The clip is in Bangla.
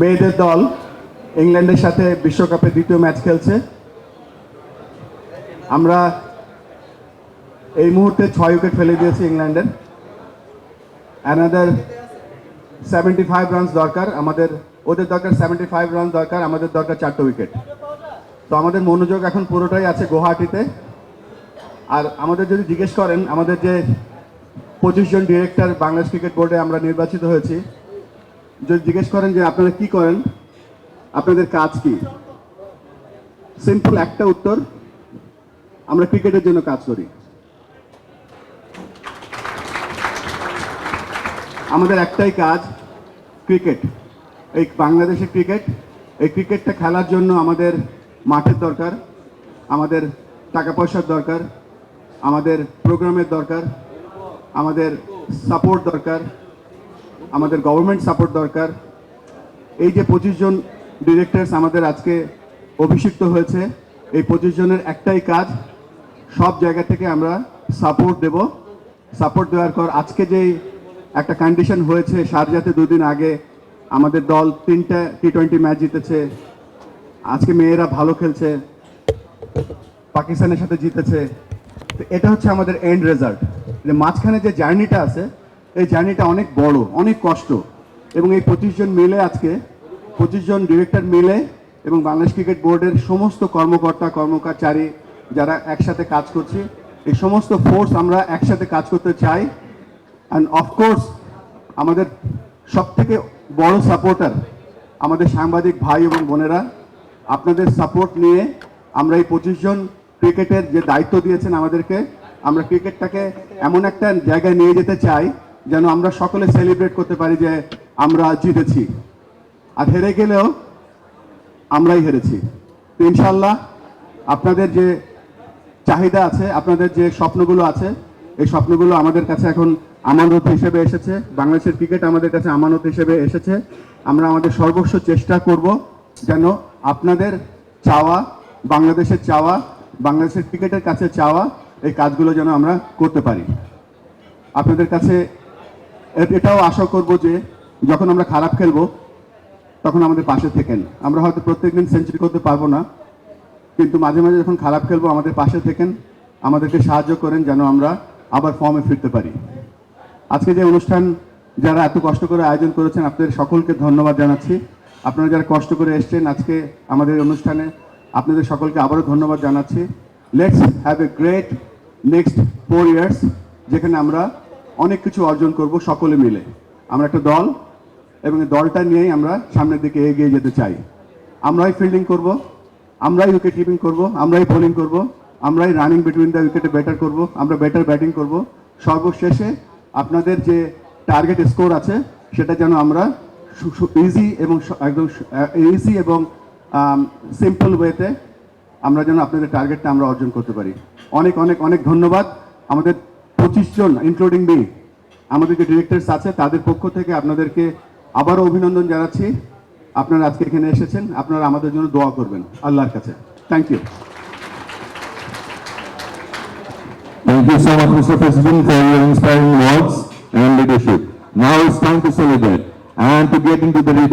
মেয়েদের দল ইংল্যান্ডের সাথে বিশ্বকাপে দ্বিতীয় ম্যাচ খেলছে। আমরা এই মুহূর্তে ছয় উইকেট ফেলে দিয়েছি ইংল্যান্ডের। অ্যানাদার সেভেন্টি ফাইভ রানস দরকার, আমাদের, ওদের দরকার সেভেন্টি ফাইভ রান দরকার, আমাদের দরকার চারটে উইকেট। তো আমাদের মনোযোগ এখন পুরোটাই আছে গুয়াহাটিতে। আর আমাদের যদি জিজ্ঞেস করেন, আমাদের যে পঁচিশ জন ডিরেক্টর বাংলাদেশ ক্রিকেট বোর্ডে আমরা নির্বাচিত হয়েছি যদি জিজ্ঞেস করেন যে আপনারা কি করেন, আপনাদের কাজ কি? সিম্পল একটা উত্তর, আমরা ক্রিকেটের জন্য কাজ করি। আমাদের একটাই কাজ, ক্রিকেট। এই বাংলাদেশের ক্রিকেট, এই ক্রিকেটটা খেলার জন্য আমাদের মাঠের দরকার, আমাদের টাকা পয়সার দরকার, আমাদের প্রোগ্রামের দরকার, আমাদের সাপোর্ট দরকার। আমাদের গভর্নমেন্ট সাপোর্ট দরকার। এই যে পঁচিশ জন ডিরেক্টরস আমাদের আজকে অভিষিক্ত হয়েছে, এই পঁচিশ জনের একটাই কাজ, সব জায়গা থেকে আমরা সাপোর্ট দেব। সাপোর্ট দেওয়ার পর আজকে যেই একটা কন্ডিশন হয়েছে, সারজাতে দুদিন আগে আমাদের দল তিনটা টি টোয়েন্টি ম্যাচ জিতেছে। আজকে মেয়েরা ভালো খেলছে, পাকিস্তানের সাথে জিতেছে। তো এটা হচ্ছে আমাদের এন্ড রেজাল্ট মাঝখানে যে জার্নিটা আছে এই জার্নিটা অনেক বড়, অনেক কষ্ট। এবং এই পঁচিশ জন মিলে আজকে, পঁচিশ জন ডিরেক্টর মিলে এবং বাংলাদেশ ক্রিকেট বোর্ডের সমস্ত কর্মকর্তা কর্মচারী যারা একসাথে কাজ করছে, এই সমস্ত ফোর্স আমরা একসাথে কাজ করতে চাই। অ্যান্ড অফকোর্স আমাদের সব থেকে বড় সাপোর্টার আমাদের সাংবাদিক ভাই এবং বোনেরা, আপনাদের সাপোর্ট নিয়ে আমরা এই পঁচিশ জন ক্রিকেটের যে দায়িত্ব দিয়েছেন আমাদেরকে, আমরা ক্রিকেটটাকে এমন একটা জায়গায় নিয়ে যেতে চাই যেন আমরা সকলে সেলিব্রেট করতে পারি যে আমরা জিতেছি। আর হেরে গেলেও আমরাই হেরেছি। তো ইনশাল্লাহ আপনাদের যে চাহিদা আছে, আপনাদের যে স্বপ্নগুলো আছে, এই স্বপ্নগুলো আমাদের কাছে এখন আমানত হিসেবে এসেছে। বাংলাদেশের ক্রিকেট আমাদের কাছে আমানত হিসেবে এসেছে। আমরা আমাদের সর্বস্ব চেষ্টা করব যেন আপনাদের চাওয়া, বাংলাদেশের চাওয়া, বাংলাদেশের ক্রিকেটের কাছে চাওয়া, এই কাজগুলো যেন আমরা করতে পারি। আপনাদের কাছে এটাও আশা করব যে যখন আমরা খারাপ খেলব, তখন আমাদের পাশে থেকেন। আমরা হয়তো প্রত্যেক দিন সেঞ্চুরি করতে পারব না, কিন্তু মাঝে মাঝে যখন খারাপ খেলব, আমাদের পাশে থেকেন, আমাদেরকে সাহায্য করেন যেন আমরা আবার ফর্মে ফিরতে পারি। আজকে যে অনুষ্ঠান যারা এত কষ্ট করে আয়োজন করেছেন, আপনাদের সকলকে ধন্যবাদ জানাচ্ছি। আপনারা যারা কষ্ট করে এসছেন আজকে আমাদের অনুষ্ঠানে, আপনাদের সকলকে আবারও ধন্যবাদ জানাচ্ছি। Let's have a great next four years যেখানে আমরা অনেক কিছু অর্জন করব সকলে মিলে। আমরা একটা দল, এবং দলটা নিয়েই আমরা সামনের দিকে এগিয়ে যেতে চাই। আমরাই ফিল্ডিং করব, আমরাই উইকেট কিপিং করব, আমরাই বোলিং করব, আমরাই রানিং বিটুইন দ্য উইকেটে ব্যাটার করব, আমরা বেটার ব্যাটিং করব। সর্বশেষে আপনাদের যে টার্গেট স্কোর আছে, সেটা যেন আমরা ইজি এবং একদম ইজি এবং সিম্পল ওয়েতে আমরা যেন আপনাদের টার্গেটটা আমরা অর্জন করতে পারি। অনেক অনেক অনেক ধন্যবাদ। আমাদের পঁচিশ জন ইনক্লুডিং মি আমাদের যে ডিরেক্টরস আছে তাদের পক্ষ থেকে আপনাদেরকে আবারও অভিনন্দন জানাচ্ছি আপনারা আজকে এখানে এসেছেন আপনারা আমাদের জন্য দোয়া করবেন আল্লাহর কাছে thank you Thank you so much, Mr. President, for your inspiring words and leadership. Now it's time to celebrate and to get into the rhythm.